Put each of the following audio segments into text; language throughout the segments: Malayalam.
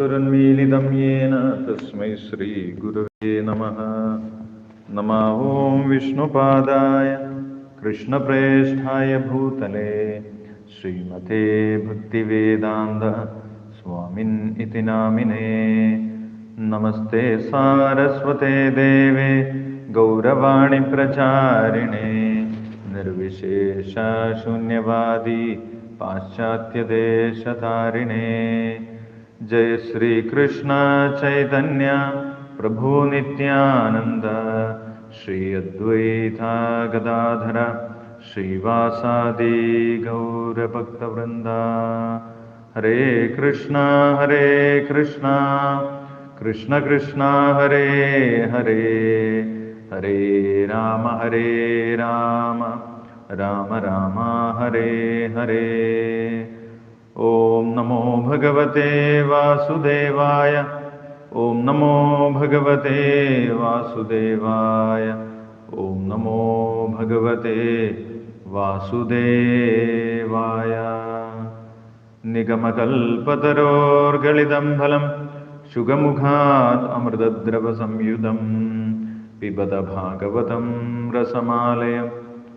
गुरुन्मीलितं येन तस्मै श्रीगुरवे नमः। नमः ॐ विष्णुपादाय कृष्णप्रेष्ठाय भूतले श्रीमते भक्तिवेदान्त स्वामिन् इति नामिने। नमस्ते सारस्वते देवे गौरवाणि प्रचारिणे निर्विशेषशून्यवादी पाश्चात्यदेशतारिणे जय श्री कृष्ण चैतन्य प्रभु नित्यानंद श्री अद्वैता गदाधर श्रीवासादि गौरभक्तवृंदा हरे कृष्ण हरे कृष्ण कृष्ण कृष्ण, हरे हरे हरे राम हरे राम राम राम, हरे हरे। ॐ नमो भगवते वासुदेवाय। ॐ नमो भगवते वासुदेवाय। ॐ नमो भगवते वासुदेवाय। निगमकल्पतरोर्गलितं फलं शुगमुखात् अमृतद्रवसंयुतं पिबत भागवतं रसमालयं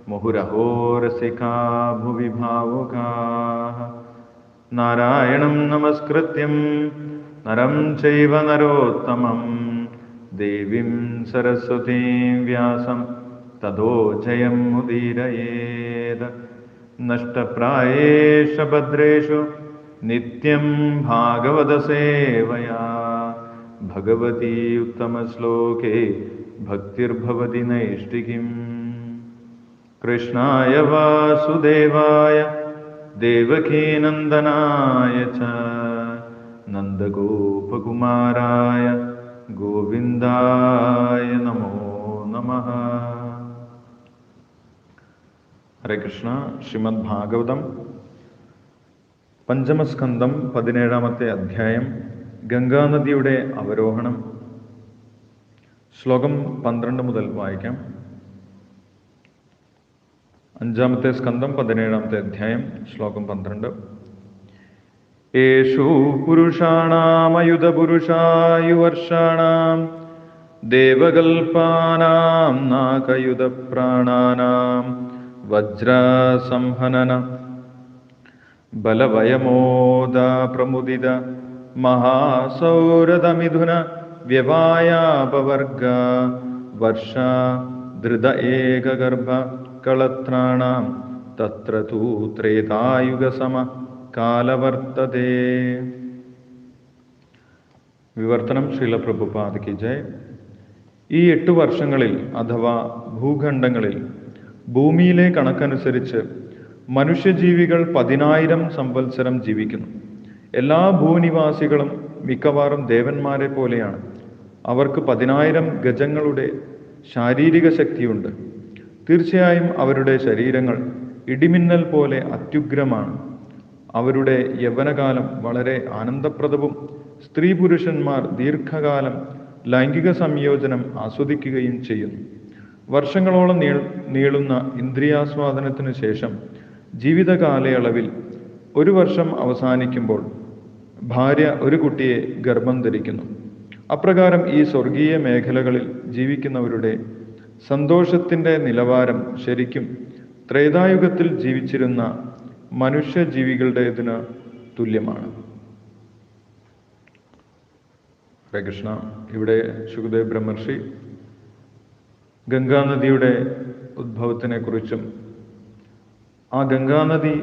मुहुरहो रसिका भुवि भावुकाः നാരായണം നമസ്കൃത്യം. നരം ചൈവ നരോത്തമം. ദേവീം സരസ്വതീം വ്യാസം. തദോ ജയം മുദീരയേത്. നഷ്ടപ്രായേഷ ഭദ്രേഷു. നിത്യം ഭാഗവതസേവയാ ഭഗവതി ഉത്തമശ്ലോകേ ഭക്തിർഭവതി നൈഷ്ഠികിം. കൃഷ്ണായ വാസുദേവായ ദേവകീനന്ദനായ ച. നന്ദഗോപകുമാരായ ഗോവിന്ദായ നമോ നമ. ഹരേ കൃഷ്ണ. ശ്രീമദ് ഭാഗവതം. പഞ്ചമസ്കന്ധം പതിനേഴാമത്തെ അധ്യായം. ഗംഗാനദിയുടെ അവരോഹണം. ശ്ലോകം പന്ത്രണ്ട് മുതൽ വായിക്കാം. അഞ്ചാമത്തെ സ്കന്ധം പതിനേഴാമത്തെ അധ്യായം ശ്ലോകം പന്ത്രണ്ട്. യേഷു പുരുഷാണാമയുധപുരുഷായുവർഷാണാം ദേവകൽപ്പാനാം നാകയുധപ്രാണാനാം വജ്രസംഹനന ബലവയമോദ പ്രമുദിത മഹാസൗരതമിഥുന വ്യവായാപവർഗ വർഷ ധൃത ഏകഗർഭ കളത്രാണാം തത്ര തൂ ത്രേതായുഗസമ കാലവർത്തതേ. വിവർത്തനം ശീലപ്രഭുപാദിക്ക് ജയ്. ഈ എട്ട് വർഷങ്ങളിൽ അഥവാ ഭൂഖണ്ഡങ്ങളിൽ ഭൂമിയിലെ കണക്കനുസരിച്ച് മനുഷ്യജീവികൾ പതിനായിരം സംവത്സരം ജീവിക്കുന്നു. എല്ലാ ഭൂനിവാസികളും മിക്കവാറും ദേവന്മാരെ പോലെയാണ്. അവർക്ക് പതിനായിരം ഗജങ്ങളുടെ ശാരീരിക ശക്തിയുണ്ട്. തീർച്ചയായും അവരുടെ ശരീരങ്ങൾ ഇടിമിന്നൽ പോലെ അത്യുഗ്രമാണ്. അവരുടെ യൗവനകാലം വളരെ ആനന്ദപ്രദവും സ്ത്രീ പുരുഷന്മാർ ദീർഘകാലം ലൈംഗിക സംയോജനം ആസ്വദിക്കുകയും ചെയ്യുന്നു. വർഷങ്ങളോളം നീൾ നീളുന്ന ഇന്ദ്രിയാസ്വാദനത്തിന് ശേഷം ജീവിതകാലയളവിൽ ഒരു വർഷം അവസാനിക്കുമ്പോൾ ഭാര്യ ഒരു കുട്ടിയെ ഗർഭം ധരിക്കുന്നു. അപ്രകാരം ഈ സ്വർഗീയ മേഖലകളിൽ ജീവിക്കുന്നവരുടെ സന്തോഷത്തിന്റെ നിലവാരം ശരിക്കും ത്രേതായുഗത്തിൽ ജീവിച്ചിരുന്ന മനുഷ്യജീവികളുടേതിന് തുല്യമാണ്. ഹരേ കൃഷ്ണ ഇവിടെ ശുഖദേവ് ബ്രഹ്മർഷി ഗംഗാനദിയുടെ ഉദ്ഭവത്തിനെ കുറിച്ചും ആ ഗംഗാനദി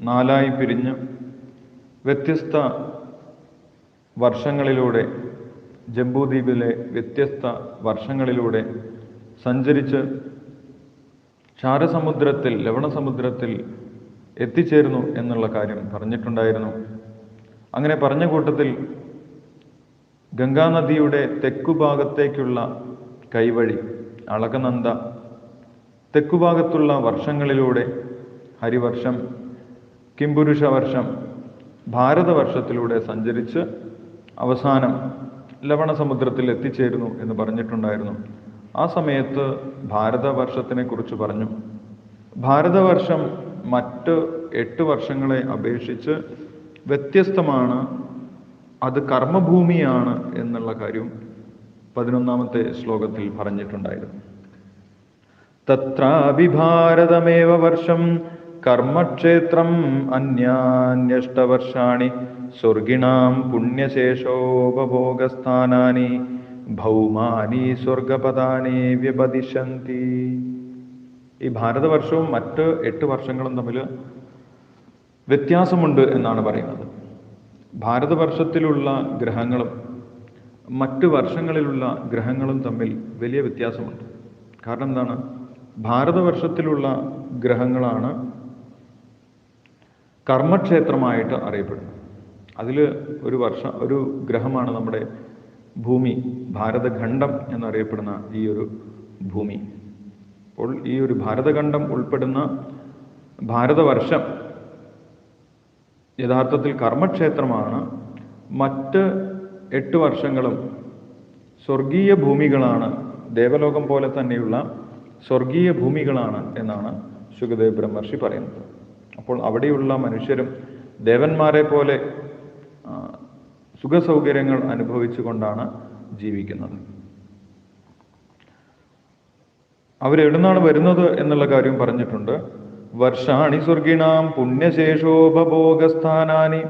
നാലായി പിരിഞ്ഞ് വ്യത്യസ്ത വർഷങ്ങളിലൂടെ ജംബൂദ്വീപിലെ വ്യത്യസ്ത വർഷങ്ങളിലൂടെ സഞ്ചരിച്ച് ക്ഷാരസമുദ്രത്തിൽ ലവണസമുദ്രത്തിൽ എത്തിച്ചേരുന്നു എന്നുള്ള കാര്യം പറഞ്ഞിട്ടുണ്ടായിരുന്നു. അങ്ങനെ പറഞ്ഞ കൂട്ടത്തിൽ ഗംഗാനദിയുടെ തെക്കുഭാഗത്തേക്കുള്ള കൈവഴി അളകനന്ദ തെക്കുഭാഗത്തുള്ള വർഷങ്ങളിലൂടെ ഹരിവർഷം കിംപുരുഷ വർഷം ഭാരതവർഷത്തിലൂടെ സഞ്ചരിച്ച് അവസാനം ലവണസമുദ്രത്തിൽ എത്തിച്ചേരുന്നു എന്ന് പറഞ്ഞിട്ടുണ്ടായിരുന്നു. ആ സമയത്ത് ഭാരതവർഷത്തിനെ കുറിച്ച് പറഞ്ഞു. ഭാരതവർഷം മറ്റ് എട്ട് വർഷങ്ങളെ അപേക്ഷിച്ച് വ്യത്യസ്തമാണ്. അത് കർമ്മഭൂമിയാണ് എന്നുള്ള കാര്യം പതിനൊന്നാമത്തെ ശ്ലോകത്തിൽ പറഞ്ഞിട്ടുണ്ടായിരുന്നു. തത്രാപി ഭാരതമേവ വർഷം കർമ്മക്ഷേത്രം അന്യാന്യഷ്ടവർഷാണി സ്വർഗിണാം പുണ്യശേഷോപഭോഗസ്ഥാനാനി ഭൗമാനി സ്വർഗപദാനി വ്യപതിശന്തി ഈ ഭാരതവർഷവും മറ്റ് എട്ട് വർഷങ്ങളും തമ്മിൽ വ്യത്യാസമുണ്ട് എന്നാണ് പറയുന്നത്. ഭാരതവർഷത്തിലുള്ള ഗ്രഹങ്ങളും മറ്റ് വർഷങ്ങളിലുള്ള ഗ്രഹങ്ങളും തമ്മിൽ വലിയ വ്യത്യാസമുണ്ട്. കാരണം എന്താണ്? ഭാരതവർഷത്തിലുള്ള ഗ്രഹങ്ങളാണ് കർമ്മക്ഷേത്രമായിട്ട് അറിയപ്പെടുന്നത്. അതിൽ ഒരു വർഷം ഒരു ഗ്രഹമാണ് നമ്മുടെ ഭൂമി ഭാരതഖണ്ഡം എന്നറിയപ്പെടുന്ന ഈ ഒരു ഭൂമി. അപ്പോൾ ഈ ഒരു ഭാരതഖണ്ഡം ഉൾപ്പെടുന്ന ഭാരതവർഷം യഥാർത്ഥത്തിൽ കർമ്മക്ഷേത്രമാണ്. മറ്റ് എട്ട് വർഷങ്ങളും സ്വർഗീയ ഭൂമികളാണ് ദേവലോകം പോലെ തന്നെയുള്ള സ്വർഗീയ ഭൂമികളാണ് എന്നാണ് സുഖദേവ് ബ്രഹ്മർഷി പറയുന്നത്. അപ്പോൾ അവിടെയുള്ള മനുഷ്യരും ദേവന്മാരെ പോലെ സുഖസൗകര്യങ്ങൾ അനുഭവിച്ചുകൊണ്ടാണ് ജീവിക്കുന്നത്. അവരെവിടുന്നാണ് വരുന്നത് എന്നുള്ള കാര്യം പറഞ്ഞിട്ടുണ്ട്. വർഷാണി സ്വർഗിണാം പുണ്യശേഷോപഭോഗസ്ഥാനാനി.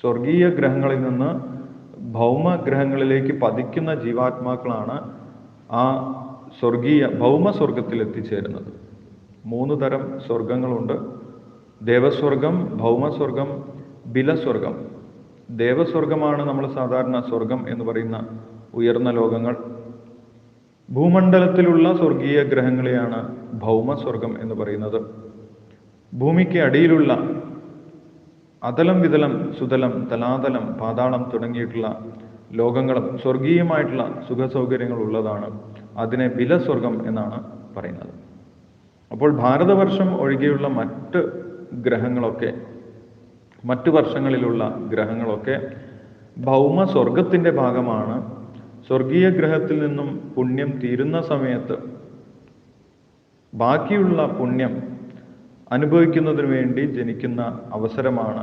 സ്വർഗീയ ഗ്രഹങ്ങളിൽ നിന്ന് ഭൗമഗ്രഹങ്ങളിലേക്ക് പതിക്കുന്ന ജീവാത്മാക്കളാണ് ആ സ്വർഗീയ ഭൗമസ്വർഗത്തിൽ എത്തിച്ചേരുന്നത് മൂന്ന് തരം സ്വർഗങ്ങളുണ്ട്. ദേവസ്വർഗം ഭൗമസ്വർഗം ബിലസ്വർഗം. ദേവസ്വർഗമാണ് നമ്മൾ സാധാരണ സ്വർഗം എന്ന് പറയുന്ന ഉയർന്ന ലോകങ്ങൾ. ഭൂമണ്ഡലത്തിലുള്ള സ്വർഗീയ ഗ്രഹങ്ങളെയാണ് ഭൗമസ്വർഗം എന്ന് പറയുന്നത്. ഭൂമിക്ക് അടിയിലുള്ള അതലം വിതലം സുതലം തലാതലം പാതാളം തുടങ്ങിയിട്ടുള്ള ലോകങ്ങളും സ്വർഗീയമായിട്ടുള്ള സുഖസൗകര്യങ്ങൾ ഉള്ളതാണ്. അതിനെ ബിലസ്വർഗം എന്നാണ് പറയുന്നത്. അപ്പോൾ ഭാരതവർഷം ഒഴികെയുള്ള മറ്റ് ഗ്രഹങ്ങളൊക്കെ മറ്റു വർഷങ്ങളിലുള്ള ഗ്രഹങ്ങളൊക്കെ ഭൗമ സ്വർഗത്തിന്റെ ഭാഗമാണ്. സ്വർഗീയ ഗ്രഹത്തിൽ നിന്നും പുണ്യം തീരുന്ന സമയത്ത് ബാക്കിയുള്ള പുണ്യം അനുഭവിക്കുന്നതിന് വേണ്ടി ജനിക്കുന്ന അവസരമാണ്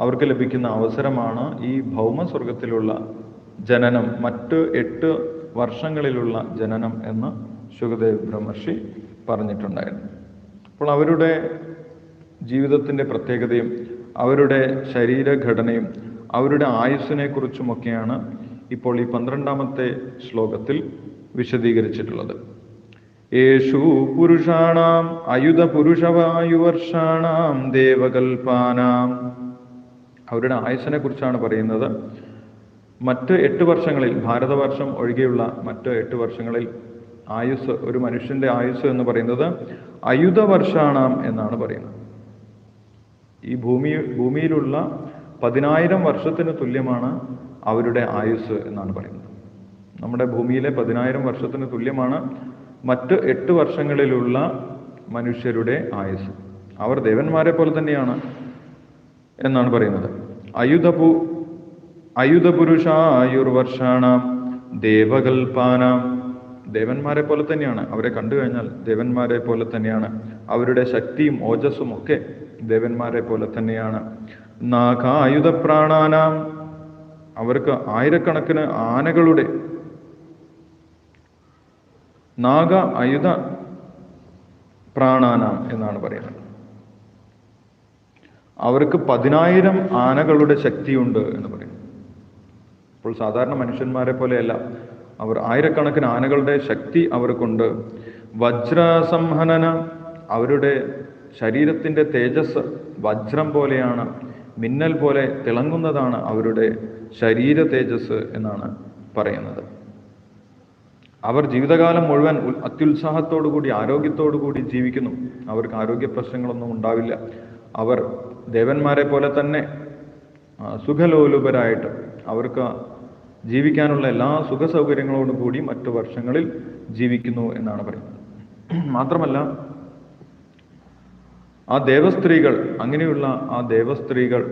അവർക്ക് ലഭിക്കുന്ന അവസരമാണ് ഈ ഭൗമസ്വർഗത്തിലുള്ള ജനനം മറ്റ് എട്ട് വർഷങ്ങളിലുള്ള ജനനം എന്ന് ശുഗദേവ് ബ്രഹ്മർഷി പറഞ്ഞിട്ടുണ്ടായിരുന്നു. അപ്പോൾ അവരുടെ ജീവിതത്തിന്റെ പ്രത്യേകതയും അവരുടെ ശരീരഘടനയും അവരുടെ ആയുസ്സിനെ കുറിച്ചുമൊക്കെയാണ് ഇപ്പോൾ ഈ പന്ത്രണ്ടാമത്തെ ശ്ലോകത്തിൽ വിശദീകരിച്ചിട്ടുള്ളത്. യേഷു പുരുഷാണാം അയുധ പുരുഷവായുവർഷാണാം ദേവകൽപാനാം അവരുടെ ആയുസ്സിനെ കുറിച്ചാണ് പറയുന്നത്. മറ്റ് എട്ട് വർഷങ്ങളിൽ ഭാരതവർഷം ഒഴികെയുള്ള മറ്റ് എട്ട് വർഷങ്ങളിൽ ആയുസ് ഒരു മനുഷ്യന്റെ ആയുസ് എന്ന് പറയുന്നത് അയുധ വർഷാണാം എന്നാണ് പറയുന്നത്. ഈ ഭൂമി ഭൂമിയിലുള്ള പതിനായിരം വർഷത്തിന് തുല്യമാണ് അവരുടെ ആയുസ് എന്നാണ് പറയുന്നത്. നമ്മുടെ ഭൂമിയിലെ പതിനായിരം വർഷത്തിന് തുല്യമാണ് മറ്റ് എട്ട് വർഷങ്ങളിലുള്ള മനുഷ്യരുടെ ആയുസ് അവർ ദേവന്മാരെ പോലെ തന്നെയാണ് എന്നാണ് പറയുന്നത്. അയുധപു അയുധപുരുഷായുർവർഷാണാം ദേവകൽപാന ദേവന്മാരെ പോലെ തന്നെയാണ്. അവരെ കണ്ടു കഴിഞ്ഞാൽ ദേവന്മാരെ പോലെ തന്നെയാണ്. അവരുടെ ശക്തിയും ഓജസ്സും ഒക്കെ ദേവന്മാരെ പോലെ തന്നെയാണ് നാഗായുധ പ്രാണാനാം അവർക്ക് ആയിരക്കണക്കിന് ആനകളുടെ നാഗ ആയുധ പ്രാണാനാം എന്നാണ് പറയുന്നത്. അവർക്ക് പതിനായിരം ആനകളുടെ ശക്തിയുണ്ട് എന്ന് പറയും അപ്പോൾ സാധാരണ മനുഷ്യന്മാരെ പോലെയല്ല അവർ ആയിരക്കണക്കിന് ആനകളുടെ ശക്തി അവർക്കുണ്ട് വജ്രസംഹനന അവരുടെ ശരീരത്തിന്റെ തേജസ് വജ്രം പോലെയാണ് മിന്നൽ പോലെ തിളങ്ങുന്നതാണ് അവരുടെ ശരീര തേജസ് എന്നാണ് പറയുന്നത്. അവർ ജീവിതകാലം മുഴുവൻ അത്യുത്സാഹത്തോടു കൂടി ആരോഗ്യത്തോടു കൂടി ജീവിക്കുന്നു. അവർക്ക് ആരോഗ്യ പ്രശ്നങ്ങളൊന്നും ഉണ്ടാവില്ല. അവർ ദേവന്മാരെ പോലെ തന്നെ സുഖലോലുപരായിട്ട് അവർക്ക് ജീവിക്കാനുള്ള എല്ലാ സുഖ സൗകര്യങ്ങളോടും കൂടി മറ്റു വർഷങ്ങളിൽ ജീവിക്കുന്നു എന്നാണ് പറയുന്നത്. മാത്രമല്ല ആ ദേവസ്ത്രീകൾ അങ്ങനെയുള്ള ആ ദേവസ്ത്രീകൾ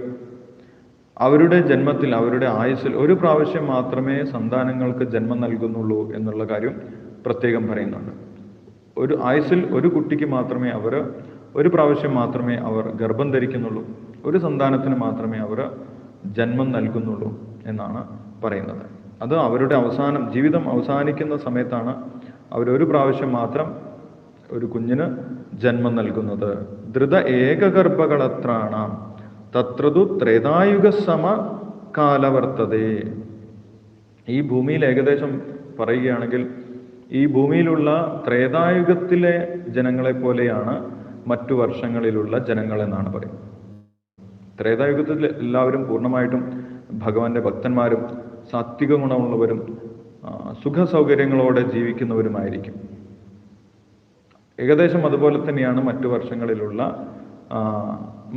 അവരുടെ ജന്മത്തിൽ അവരുടെ ആയുസ്സിൽ ഒരു പ്രാവശ്യം മാത്രമേ സന്താനങ്ങൾക്ക് ജന്മം നൽകുന്നുള്ളൂ എന്നുള്ള കാര്യം പ്രത്യേകം പറയുന്നുണ്ട്. ഒരു ആയുസ്സിൽ ഒരു കുട്ടിക്ക് മാത്രമേ അവർ ഒരു പ്രാവശ്യം മാത്രമേ അവർ ഗർഭം ധരിക്കുന്നുള്ളൂ ഒരു സന്താനത്തിന് മാത്രമേ അവർ ജന്മം നൽകുന്നുള്ളൂ എന്നാണ് പറയുന്നത്. അത് അവരുടെ അവസാനം ജീവിതം അവസാനിക്കുന്ന സമയത്താണ് അവരൊരു പ്രാവശ്യം മാത്രം ഒരു കുഞ്ഞിന് ജന്മം നൽകുന്നത് ധൃത ഏകഗർഭകളത്രാണ്. തത്രതു ത്രേതായുഗ സമ കാലവർത്തതേ. ഈ ഭൂമിയിൽ ഏകദേശം പറയുകയാണെങ്കിൽ ഈ ഭൂമിയിലുള്ള ത്രേതായുഗത്തിലെ ജനങ്ങളെ പോലെയാണ് മറ്റു വർഷങ്ങളിലുള്ള ജനങ്ങൾ എന്നാണ് പറയുന്നത്. ത്രേതായുഗത്തിൽ എല്ലാവരും പൂർണമായിട്ടും ഭഗവാന്റെ ഭക്തന്മാരും സാത്വിക ഗുണമുള്ളവരും സുഖ സൗകര്യങ്ങളോടെ ജീവിക്കുന്നവരുമായിരിക്കും. ഏകദേശം അതുപോലെ തന്നെയാണ് മറ്റു വർഷങ്ങളിലുള്ള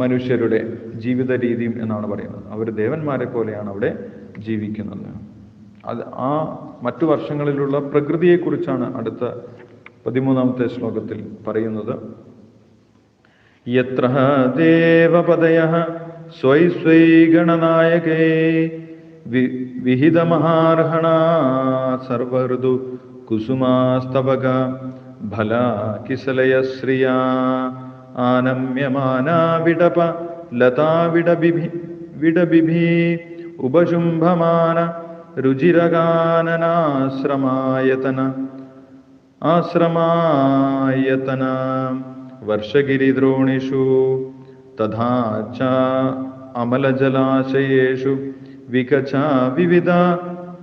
മനുഷ്യരുടെ ജീവിത രീതിയും എന്നാണ് പറയുന്നത്. അവർ ദേവന്മാരെ പോലെയാണ് അവിടെ ജീവിക്കുന്നത്. അത് ആ മറ്റു വർഷങ്ങളിലുള്ള പ്രകൃതിയെക്കുറിച്ചാണ് അടുത്ത പതിമൂന്നാമത്തെ ശ്ലോകത്തിൽ പറയുന്നത്. യത്ര ദേവപദയ സ്വൈ സ്വൈ ഗണനായകേ വിഹിതമഹാർഹണ സർവഋതു കുസുമാസ്തവക ഫല ആനമ്യമാനാ വിടപ ലതാവിടബിഭി വിടബിഭി വിടബിഭി ഉപശുംഭമാന രുചിരകാനനാശ്രമായതന ആശ്രമായതന. വർഷഗിരിദ്രോണിഷു തഥാ ച അമലജലാശയേഷു വികച വിവിധ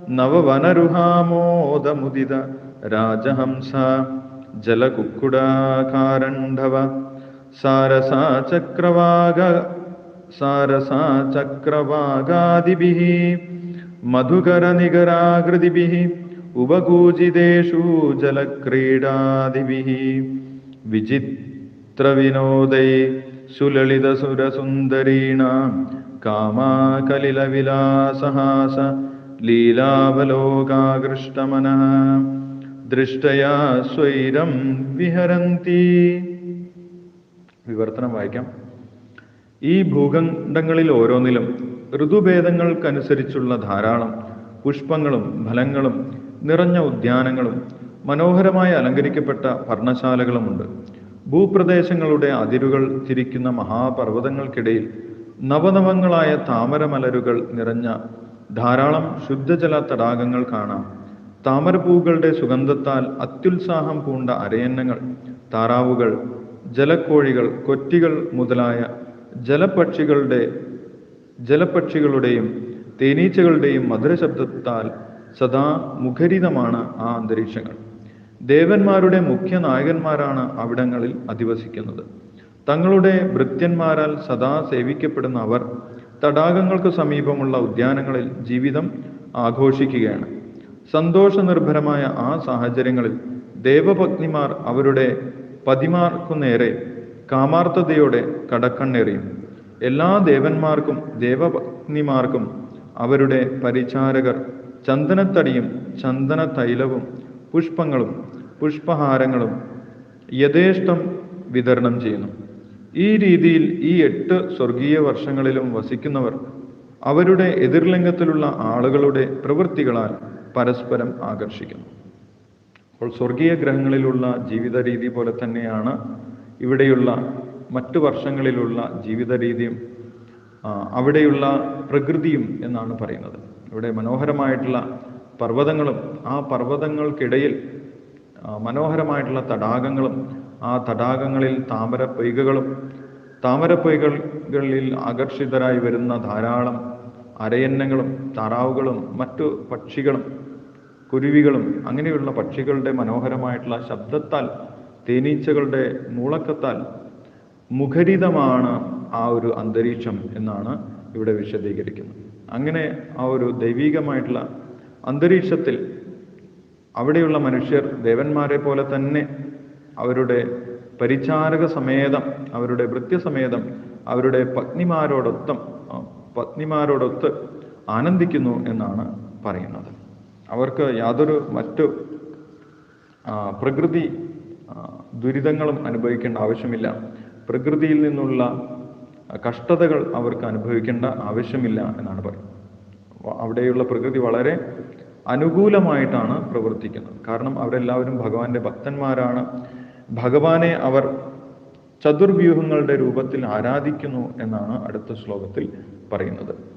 നവവനരുഹാമോദമുദിത രാജഹംസ. जलकुक्कुडाकारण्डव सारसाचक्रवाग सारसाचक्रवागादिभिः मधुकरनिगराकृतिभिः उपकूजितेषु जलक्रीडादिभिः विचित्रविनोदै सुललितसुरसुन्दरीणां कामाकलिलविलासहास लीलावलोकाकृष्टमनः। ദൃഷ്ടയാ സ്വൈരം വിഹരന്തി. വിവർത്തനം വായിക്കാം. ഈ ഭൂഖണ്ഡങ്ങളിൽ ഓരോന്നിലും ഋതുഭേദങ്ങൾക്കനുസരിച്ചുള്ള ധാരാളം പുഷ്പങ്ങളും ഫലങ്ങളും നിറഞ്ഞ ഉദ്യാനങ്ങളും മനോഹരമായി അലങ്കരിക്കപ്പെട്ട പർണശാലകളുമുണ്ട്. ഭൂപ്രദേശങ്ങളുടെ അതിരുകൾ തിരിക്കുന്ന മഹാപർവതങ്ങൾക്കിടയിൽ നവനവങ്ങളായ താമരമലരുകൾ നിറഞ്ഞ ധാരാളം ശുദ്ധജല തടാകങ്ങൾ കാണാം. താമരപ്പൂക്കളുടെ സുഗന്ധത്താൽ അത്യുത്സാഹം പൂണ്ട അരയന്നങ്ങൾ താറാവുകൾ ജലക്കോഴികൾ കൊറ്റികൾ മുതലായ ജലപക്ഷികളുടെ ജലപക്ഷികളുടെയും തേനീച്ചകളുടെയും മധുരശബ്ദത്താൽ സദാ മുഖരിതമാണ് ആ അന്തരീക്ഷങ്ങൾ. ദേവന്മാരുടെ മുഖ്യ നായകന്മാരാണ് അവിടങ്ങളിൽ അധിവസിക്കുന്നത്. തങ്ങളുടെ ഭൃത്യന്മാരാൽ സദാ സേവിക്കപ്പെടുന്ന അവർ തടാകങ്ങൾക്ക് സമീപമുള്ള ഉദ്യാനങ്ങളിൽ ജീവിതം ആഘോഷിക്കുകയാണ്. സന്തോഷനിർഭരമായ ആ സാഹചര്യങ്ങളിൽ ദേവപത്നിമാർ അവരുടെ പതിമാർക്കു നേരെ കാമാർത്ഥതയോടെ കടക്കണ്ണെറിയും. എല്ലാ ദേവന്മാർക്കും ദേവപത്നിമാർക്കും അവരുടെ പരിചാരകർ ചന്ദനത്തടിയും ചന്ദന തൈലവും പുഷ്പങ്ങളും പുഷ്പഹാരങ്ങളും യഥേഷ്ടം വിതരണം ചെയ്യുന്നു. ഈ രീതിയിൽ ഈ എട്ട് സ്വർഗീയ വർഷങ്ങളിലും വസിക്കുന്നവർ അവരുടെ എതിർലിംഗത്തിലുള്ള ആളുകളുടെ പ്രവൃത്തികളാൽ പരസ്പരം ആകർഷിക്കുന്നു. അപ്പോൾ സ്വർഗീയ ഗ്രഹങ്ങളിലുള്ള ജീവിത രീതി പോലെ തന്നെയാണ് ഇവിടെയുള്ള മറ്റു വർഷങ്ങളിലുള്ള ജീവിത രീതിയും അവിടെയുള്ള പ്രകൃതിയും എന്നാണ് പറയുന്നത്. ഇവിടെ മനോഹരമായിട്ടുള്ള പർവതങ്ങളും ആ പർവതങ്ങൾക്കിടയിൽ മനോഹരമായിട്ടുള്ള തടാകങ്ങളും ആ തടാകങ്ങളിൽ താമര പൊയ്കകളും താമര പൊയ്കകളിൽ ആകർഷിതരായി വരുന്ന ധാരാളം അരയന്നങ്ങളും താറാവുകളും മറ്റു പക്ഷികളും കുരുവികളും അങ്ങനെയുള്ള പക്ഷികളുടെ മനോഹരമായിട്ടുള്ള ശബ്ദത്താൽ തേനീച്ചകളുടെ മൂളക്കത്താൽ മുഖരിതമാണ് ആ ഒരു അന്തരീക്ഷം എന്നാണ് ഇവിടെ വിശദീകരിക്കുന്നത്. അങ്ങനെ ആ ഒരു ദൈവീകമായിട്ടുള്ള അന്തരീക്ഷത്തിൽ അവിടെയുള്ള മനുഷ്യർ ദേവന്മാരെ പോലെ തന്നെ അവരുടെ പരിചാരക സമേതം അവരുടെ ഭൃത്യസമേതം അവരുടെ പത്നിമാരോടൊത്തം പത്നിമാരോടൊത്ത് ആനന്ദിക്കുന്നു എന്നാണ് പറയുന്നത്. അവർക്ക് യാതൊരു മറ്റു പ്രകൃതി ദുരിതങ്ങളും അനുഭവിക്കേണ്ട ആവശ്യമില്ല. പ്രകൃതിയിൽ നിന്നുള്ള കഷ്ടതകൾ അവർക്ക് അനുഭവിക്കേണ്ട ആവശ്യമില്ല എന്നാണ് പറയുന്നത്. അവിടെയുള്ള പ്രകൃതി വളരെ അനുകൂലമായിട്ടാണ് പ്രവർത്തിക്കുന്നത്. കാരണം അവരെല്ലാവരും ഭഗവാന്റെ ഭക്തന്മാരാണ്. ഭഗവാനെ അവർ ചതുർവ്യൂഹങ്ങളുടെ രൂപത്തിൽ ആരാധിക്കുന്നു എന്നാണ് അടുത്ത ശ്ലോകത്തിൽ പറയുന്നത്.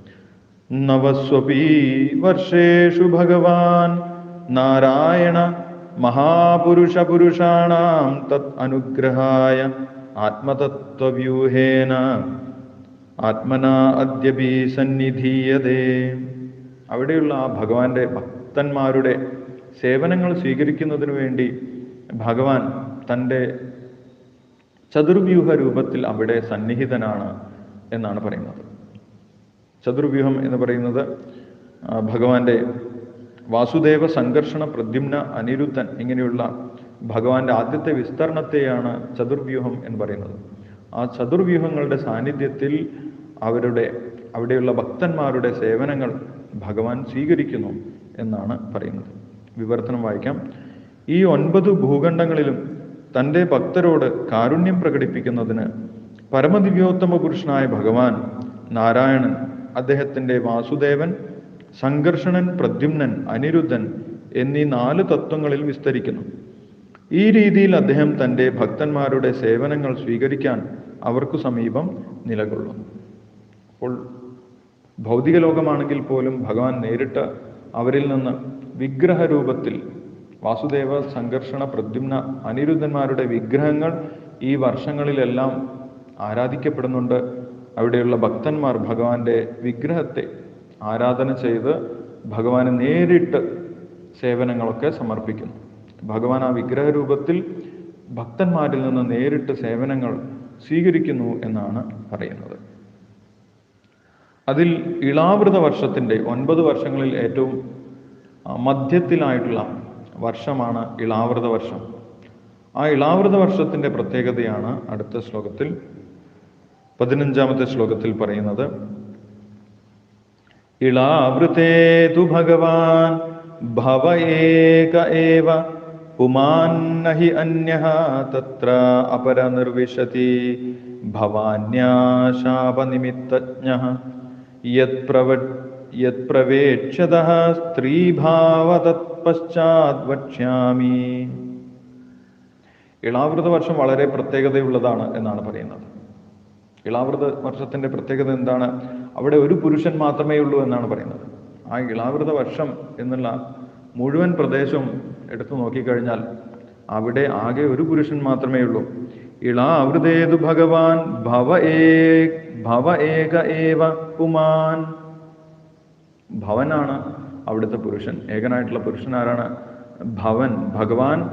വർഷേഷു ഭഗവാൻ നാരായണ മഹാപുരുഷ പുരുഷാണാം തത് അനുഗ്രഹായ ആത്മതത്വവ്യൂഹേന ആത്മന അദ്യപി സന്നിധീയതേ അവിടെയുള്ള ആ ഭഗവാന്റെ ഭക്തന്മാരുടെ സേവനങ്ങൾ സ്വീകരിക്കുന്നതിനു വേണ്ടി ഭഗവാൻ തന്റെ ചതുർവ്യൂഹ രൂപത്തിൽ അവിടെ സന്നിഹിതനാണ് എന്നാണ് പറയുന്നത്. ചതുർവ്യൂഹം എന്ന് പറയുന്നത് ഭഗവാന്റെ വാസുദേവ സംഘർഷണ പ്രദ്യുമ്ന അനിരുദ്ധൻ ഇങ്ങനെയുള്ള ഭഗവാന്റെ ആദ്യത്തെ വിസ്തരണത്തെയാണ് ചതുർവ്യൂഹം എന്ന് പറയുന്നത്. ആ ചതുർവ്യൂഹങ്ങളുടെ സാന്നിധ്യത്തിൽ അവരുടെ അവിടെയുള്ള ഭക്തന്മാരുടെ സേവനങ്ങൾ ഭഗവാൻ സ്വീകരിക്കുന്നു എന്നാണ് പറയുന്നത്. വിവർത്തനം വായിക്കാം. ഈ ഒൻപത് ഭൂഖണ്ഡങ്ങളിലും തന്റെ ഭക്തരോട് കാരുണ്യം പ്രകടിപ്പിക്കുന്നതിന് പരമദിവ്യോത്തമ പുരുഷനായ ഭഗവാൻ നാരായണൻ അദ്ദേഹത്തിന്റെ വാസുദേവൻ സംഘർഷണൻ പ്രദ്യുമ്നൻ അനിരുദ്ധൻ എന്നീ നാല് തത്വങ്ങളിൽ വിസ്തരിക്കുന്നു. ഈ രീതിയിൽ അദ്ദേഹം തന്റെ ഭക്തന്മാരുടെ സേവനങ്ങൾ സ്വീകരിക്കാൻ അവർക്കു സമീപം നിലകൊള്ളുന്നു. അപ്പോൾ ഭൗതിക ലോകമാണെങ്കിൽ പോലും ഭഗവാൻ നേരിട്ട് അവരിൽ നിന്ന് വിഗ്രഹ രൂപത്തിൽ വാസുദേവ സംഘർഷണ പ്രദ്യുമ്ന അനിരുദ്ധന്മാരുടെ വിഗ്രഹങ്ങൾ ഈ വർഷങ്ങളിലെല്ലാം ആരാധിക്കപ്പെടുന്നുണ്ട് അവിടെയുള്ള ഭക്തന്മാർ ഭഗവാന്റെ വിഗ്രഹത്തെ ആരാധന ചെയ്ത് ഭഗവാന് നേരിട്ട് സേവനങ്ങളൊക്കെ സമർപ്പിക്കുന്നു. ഭഗവാൻ ആ വിഗ്രഹ രൂപത്തിൽ ഭക്തന്മാരിൽ നിന്ന് നേരിട്ട് സേവനങ്ങൾ സ്വീകരിക്കുന്നു എന്നാണ് പറയുന്നത്. അതിൽ ഇളാവൃത വർഷത്തിന്റെ ഒൻപത് വർഷങ്ങളിൽ ഏറ്റവും മധ്യത്തിലായിട്ടുള്ള വർഷമാണ് ഇളാവൃത വർഷം. ആ ഇളാവൃത വർഷത്തിന്റെ പ്രത്യേകതയാണ് അടുത്ത ശ്ലോകത്തിൽ പതിനഞ്ചാമത്തെ ശ്ലോകത്തിൽ പറയുന്നത് ഇളാവൃതേ തു ഭഗവാൻ ഭവ ഏക ഏവ പുമാന്ന അന്യ തത്ര അപരനിർവിശതി ഭവാന്യാശാപനിമിത്തജ്ഞ യത്പ്രവ യത്പ്രവേക്ഷ്യതഃ സ്ത്രീഭാവതത്പശ്ചാത് വക്ഷ്യാമി. ഇളാവൃത വർഷം വളരെ പ്രത്യേകതയുള്ളതാണ് എന്നാണ് പറയുന്നത്. ഇളാവൃത വർഷത്തിന്റെ പ്രത്യേകത എന്താണ്? അവിടെ ഒരു പുരുഷൻ മാത്രമേ ഉള്ളൂ എന്നാണ് പറയുന്നത്. ആ ഇളാവൃത വർഷം എന്നുള്ള മുഴുവൻ പ്രദേശവും എടുത്തു നോക്കിക്കഴിഞ്ഞാൽ അവിടെ ആകെ ഒരു പുരുഷൻ മാത്രമേ ഉള്ളൂ. ഇളാവൃതേതു ഭഗവാൻ ഭവ ഏ ഭവ ഏക ഏവ പുമാൻ. ഭവനാണ് അവിടുത്തെ പുരുഷൻ. ഏകനായിട്ടുള്ള പുരുഷൻ ആരാണ്? ഭവൻ. ഭഗവാൻ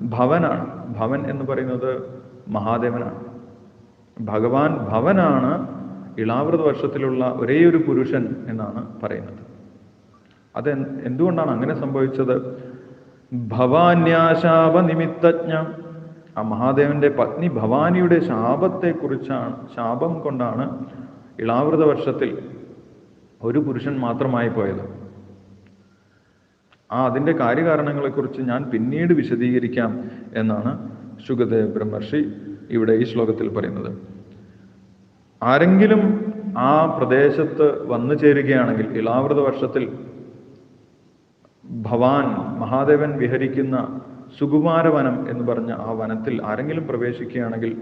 ഭവനാണ്. ഭവൻ എന്ന് പറയുന്നത് മഹാദേവനാണ്. ഭഗവാൻ ഭവനാണ് ഇളാവൃത വർഷത്തിലുള്ള ഒരേ ഒരു പുരുഷൻ എന്നാണ് പറയുന്നത്. അത് എന്തുകൊണ്ടാണ് അങ്ങനെ സംഭവിച്ചത്? ഭവാന്യാശാപ നിമിത്തജ്ഞ. ആ മഹാദേവന്റെ പത്നി ഭവാനിയുടെ ശാപത്തെ കുറിച്ചാണ് ശാപം കൊണ്ടാണ് ഇളാവൃത വർഷത്തിൽ ഒരു പുരുഷൻ മാത്രമായി പോയത്. ആ അതിന്റെ കാര്യകാരണങ്ങളെക്കുറിച്ച് ഞാൻ പിന്നീട് വിശദീകരിക്കാം എന്നാണ് ശുഗദേവ് ബ്രഹ്മർഷി ഇവിടെ ഈ ശ്ലോകത്തിൽ പറയുന്നത്. ആരെങ്കിലും ആ പ്രദേശത്ത് വന്നു ചേരുകയാണെങ്കിൽ ഇളാവൃത വർഷത്തിൽ ഭവാൻ മഹാദേവൻ വിഹരിക്കുന്ന സുകുമാരവനം എന്ന് പറഞ്ഞ ആ വനത്തിൽ ആരെങ്കിലും പ്രവേശിക്കുകയാണെങ്കിൽ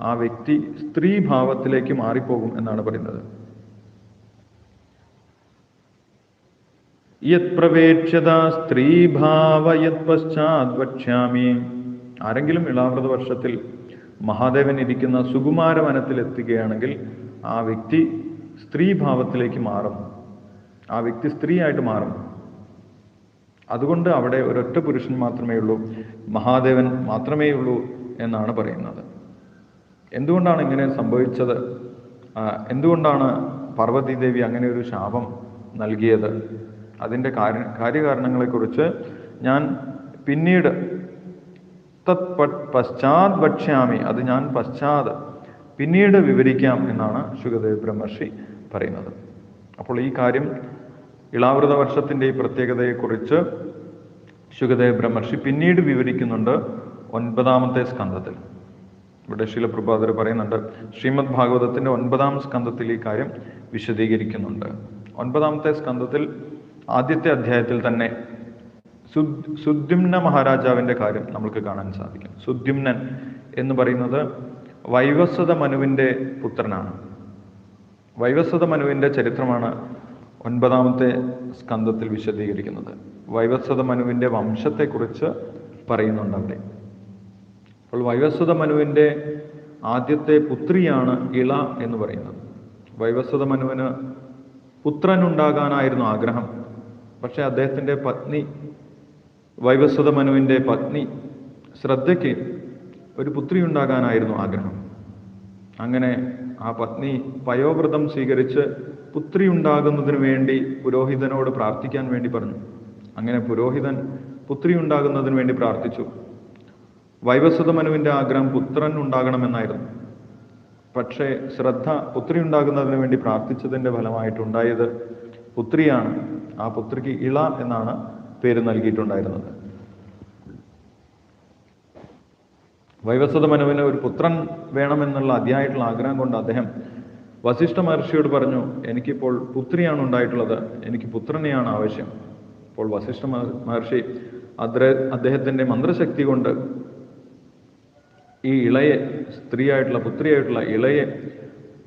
ആ വ്യക്തി സ്ത്രീ ഭാവത്തിലേക്ക് മാറിപ്പോകും എന്നാണ് പറയുന്നത്. യത് പ്രവേക്ഷത സ്ത്രീഭാവ യത് പശ്ചാത് വക്ഷ്യാമി. ആരെങ്കിലും ഇളാവൃത വർഷത്തിൽ മഹാദേവൻ ഇരിക്കുന്ന സുകുമാര വനത്തിൽ എത്തുകയാണെങ്കിൽ ആ വ്യക്തി സ്ത്രീഭാവത്തിലേക്ക് മാറും. ആ വ്യക്തി സ്ത്രീയായിട്ട് മാറും. അതുകൊണ്ട് അവിടെ ഒരൊറ്റ പുരുഷൻ മാത്രമേ ഉള്ളൂ മഹാദേവൻ മാത്രമേ ഉള്ളൂ എന്നാണ് പറയുന്നത്. എന്തുകൊണ്ടാണ് ഇങ്ങനെ സംഭവിച്ചത്? എന്തുകൊണ്ടാണ് പാർവതീദേവി അങ്ങനെ ഒരു ശാപം നൽകിയത്? അതിന്റെ കാര്യ കാര്യകാരണങ്ങളെക്കുറിച്ച് ഞാൻ പിന്നീട് തത് പശ്ചാത് ഭക്ഷ്യാമി. അത് ഞാൻ പശ്ചാത്. പിന്നീട് വിവരിക്കാം എന്നാണ് ശുഗദേവ് ബ്രഹ്മർഷി പറയുന്നത്. അപ്പോൾ ഈ കാര്യം ഇളാവൃത വർഷത്തിന്റെ ഈ പ്രത്യേകതയെക്കുറിച്ച് ശുഗദേവ് ബ്രഹ്മർഷി പിന്നീട് വിവരിക്കുന്നുണ്ട് ഒൻപതാമത്തെ സ്കന്ധത്തിൽ. ഇവിടെ ശീലപ്രഭാതർ പറയുന്നുണ്ട് ശ്രീമദ് ഭാഗവതത്തിന്റെ ഒൻപതാം സ്കന്ധത്തിൽ ഈ കാര്യം വിശദീകരിക്കുന്നുണ്ട്. ഒൻപതാമത്തെ സ്കന്ധത്തിൽ ആദ്യത്തെ അധ്യായത്തിൽ തന്നെ സുദ്യുമ്ന മഹാരാജാവിന്റെ കാര്യം നമുക്ക് കാണാൻ സാധിക്കും. സുദ്യുമ്നൻ എന്ന് പറയുന്നത് വൈവസ്വത മനുവിന്റെ പുത്രനാണ്. വൈവസ്വത മനുവിന്റെ ചരിത്രമാണ് ഒൻപതാമത്തെ സ്കന്ധത്തിൽ വിശദീകരിക്കുന്നത്. വൈവസ്വത മനുവിന്റെ വംശത്തെക്കുറിച്ച് പറയുന്നുണ്ട് അവിടെ. അപ്പോൾ വൈവസ്വത മനുവിന്റെ ആദ്യത്തെ പുത്രിയാണ് ഇള എന്ന് പറയുന്നത്. വൈവസ്വത മനുവിന് പുത്രനുണ്ടാകാനായിരുന്നു ആഗ്രഹം. പക്ഷേ അദ്ദേഹത്തിന്റെ പത്നി വൈവസ്വത മനുവിന്റെ പത്നി ശ്രദ്ധയ്ക്ക് ഒരു പുത്രി ഉണ്ടാകാനായിരുന്നു ആഗ്രഹം. അങ്ങനെ ആ പത്നി പയോവ്രതം സ്വീകരിച്ച് പുത്രി ഉണ്ടാകുന്നതിന് വേണ്ടി പുരോഹിതനോട് പ്രാർത്ഥിക്കാൻ വേണ്ടി പറഞ്ഞു. അങ്ങനെ പുരോഹിതൻ പുത്രി ഉണ്ടാകുന്നതിന് വേണ്ടി പ്രാർത്ഥിച്ചു. വൈവസ്വത മനുവിന്റെ ആഗ്രഹം പുത്രൻ ഉണ്ടാകണമെന്നായിരുന്നു. പക്ഷേ ശ്രദ്ധ പുത്രി ഉണ്ടാകുന്നതിന് വേണ്ടി പ്രാർത്ഥിച്ചതിന്റെ ഫലമായിട്ടുണ്ടായത് പുത്രിയാണ്. ആ പുത്രിക്ക് ഇള എന്നാണ് പേര് നൽകിയിട്ടുണ്ടായിരുന്നത്. വൈവസ്വത മനുവിന് ഒരു പുത്രൻ വേണമെന്നുള്ള അതിയായിട്ടുള്ള ആഗ്രഹം കൊണ്ട് അദ്ദേഹം വസിഷ്ഠ മഹർഷിയോട് പറഞ്ഞു എനിക്കിപ്പോൾ പുത്രിയാണ് ഉണ്ടായിട്ടുള്ളത്. എനിക്ക് പുത്രനെയാണ് ആവശ്യം. അപ്പോൾ വസിഷ്ഠ മഹ- മഹർഷി അദ്ര അദ്ദേഹത്തിന്റെ മന്ത്രശക്തി കൊണ്ട് ഈ ഇളയെ സ്ത്രീയായിട്ടുള്ള പുത്രിയായിട്ടുള്ള ഇളയെ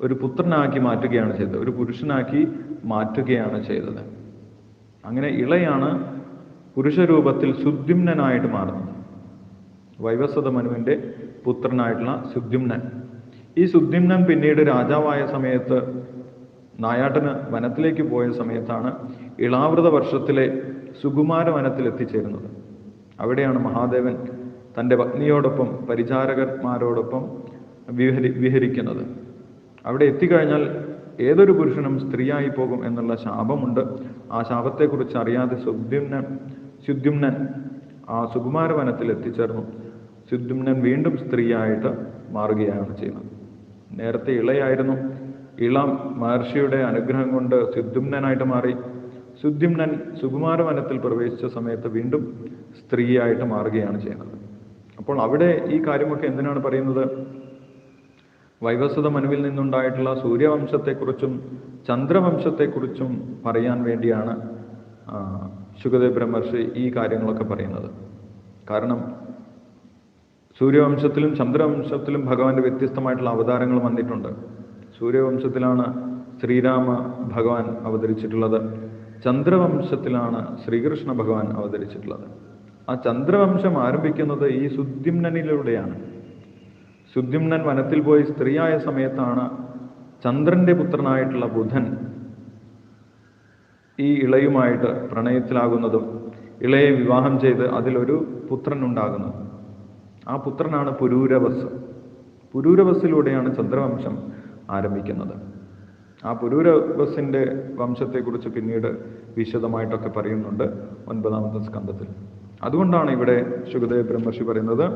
ഒരു പുത്രനാക്കി മാറ്റുകയാണ് ചെയ്തത്. ഒരു പുരുഷനാക്കി മാറ്റുകയാണ് ചെയ്തത്. അങ്ങനെ ഇളയാണ് പുരുഷരൂപത്തിൽ സുദ്യുമ്നനായിട്ട് മാറുന്നു. വൈവസ്വത മനുവിന്റെ പുത്രനായിട്ടുള്ള സുദ്യുമ്നൻ ഈ സുദ്യുമ്നൻ പിന്നീട് രാജാവായ സമയത്ത് നായാട്ടന് വനത്തിലേക്ക് പോയ സമയത്താണ് ഇളാവൃത വർഷത്തിലെ സുകുമാര വനത്തിൽ എത്തിച്ചേരുന്നത്. അവിടെയാണ് മഹാദേവൻ തന്റെ പത്നിയോടൊപ്പം പരിചാരകന്മാരോടൊപ്പം വിഹരി വിഹരിക്കുന്നത്. അവിടെ എത്തിക്കഴിഞ്ഞാൽ ഏതൊരു പുരുഷനും സ്ത്രീയായി പോകും എന്നുള്ള ശാപമുണ്ട്. ആ ശാപത്തെക്കുറിച്ച് അറിയാതെ സുദ്യുമ്നൻ സുദ്യുമ്നൻ ആ സുകുമാര വനത്തിൽ എത്തിച്ചേർന്നു. സുദ്യുമ്നൻ വീണ്ടും സ്ത്രീയായിട്ട് മാറുകയാണ് ചെയ്യുന്നത്. നേരത്തെ ഇളയായിരുന്നു. ഇളം മഹർഷിയുടെ അനുഗ്രഹം കൊണ്ട് സുദ്യുമ്നനായിട്ട് മാറി. സുദ്യുമ്നൻ സുകുമാര വനത്തിൽ പ്രവേശിച്ച സമയത്ത് വീണ്ടും സ്ത്രീയായിട്ട് മാറുകയാണ് ചെയ്യുന്നത്. അപ്പോൾ അവിടെ ഈ കാര്യമൊക്കെ എന്തിനാണ് പറയുന്നത്? വൈവസ്വത മനുവിൽ നിന്നുണ്ടായിട്ടുള്ള സൂര്യവംശത്തെക്കുറിച്ചും ചന്ദ്രവംശത്തെക്കുറിച്ചും പറയാൻ വേണ്ടിയാണ് ആ, ശുഗദേവ് ബ്രഹ്മർഷി ഈ കാര്യങ്ങളൊക്കെ പറയുന്നത്. കാരണം സൂര്യവംശത്തിലും ചന്ദ്രവംശത്തിലും ഭഗവാന്റെ വ്യത്യസ്തമായിട്ടുള്ള അവതാരങ്ങൾ വന്നിട്ടുണ്ട്. സൂര്യവംശത്തിലാണ് ശ്രീരാമ ഭഗവാൻ അവതരിച്ചിട്ടുള്ളത്. ചന്ദ്രവംശത്തിലാണ് ശ്രീകൃഷ്ണ ഭഗവാൻ അവതരിച്ചിട്ടുള്ളത്. ആ ചന്ദ്രവംശം ആരംഭിക്കുന്നത് ഈ സുദ്യുമ്നനിലൂടെയാണ് സുദ്യുമ്നൻ വനത്തിൽ പോയി സ്ത്രീയായ സമയത്താണ് ചന്ദ്രന്റെ പുത്രനായിട്ടുള്ള ബുധൻ ഈ ഇളയുമായിട്ട് പ്രണയത്തിലാകുന്നതും ഇളയെ വിവാഹം ചെയ്ത് അതിലൊരു പുത്രൻ ഉണ്ടാകുന്നു ആ പുത്രനാണ് പുരൂരവസ്. പുരൂരവസിലൂടെയാണ് ചന്ദ്രവംശം ആരംഭിക്കുന്നത്. ആ പുരൂരവസിന്റെ വംശത്തെക്കുറിച്ച് പിന്നീട് വിശദമായിട്ടൊക്കെ പറയുന്നുണ്ട് ഒൻപതാമത്തെ സ്കന്ധത്തിൽ. അതുകൊണ്ടാണ് ഇവിടെ ശുഗദേവ് ബ്രഹ്മർഷി പറയുന്നത്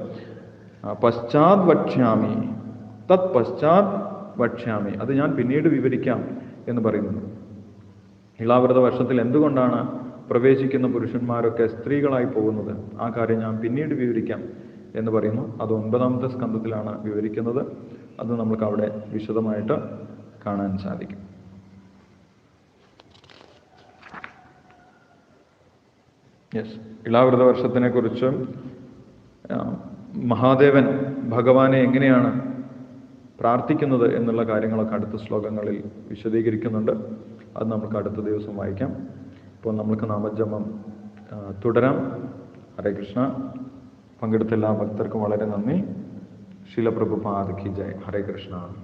പശ്ചാത് വക്ഷ്യാമി തത് പശ്ചാത് വക്ഷ്യാമി. അത് ഞാൻ പിന്നീട് വിവരിക്കാം എന്ന് പറയുന്നുണ്ട് ഇളാവൃത വർഷത്തിൽ എന്തുകൊണ്ടാണ് പ്രവേശിക്കുന്ന പുരുഷന്മാരൊക്കെ സ്ത്രീകളായി പോകുന്നത്? ആ കാര്യം ഞാൻ പിന്നീട് വിവരിക്കാം എന്ന് പറയുന്നു. അത് ഒൻപതാമത്തെ സ്കന്ധത്തിലാണ് വിവരിക്കുന്നത്. അത് നമുക്ക് അവിടെ വിശദമായിട്ട് കാണാൻ സാധിക്കും. യെസ് ഇളാവൃത വർഷത്തിനെ കുറിച്ചും മഹാദേവൻ ഭഗവാനെ എങ്ങനെയാണ് പ്രാർത്ഥിക്കുന്നത് എന്നുള്ള കാര്യങ്ങളൊക്കെ അടുത്ത ശ്ലോകങ്ങളിൽ വിശദീകരിക്കുന്നുണ്ട്. അത് നമുക്ക് അടുത്ത ദിവസം വായിക്കാം. ഇപ്പോൾ നമുക്ക് നാമജപം തുടരാം. ഹരേ കൃഷ്ണ. പങ്കെടുത്ത എല്ലാ ഭക്തർക്കും വളരെ നന്ദി. ശീലപ്രഭുപാദ് കി ജയ്. ഹരേ കൃഷ്ണ.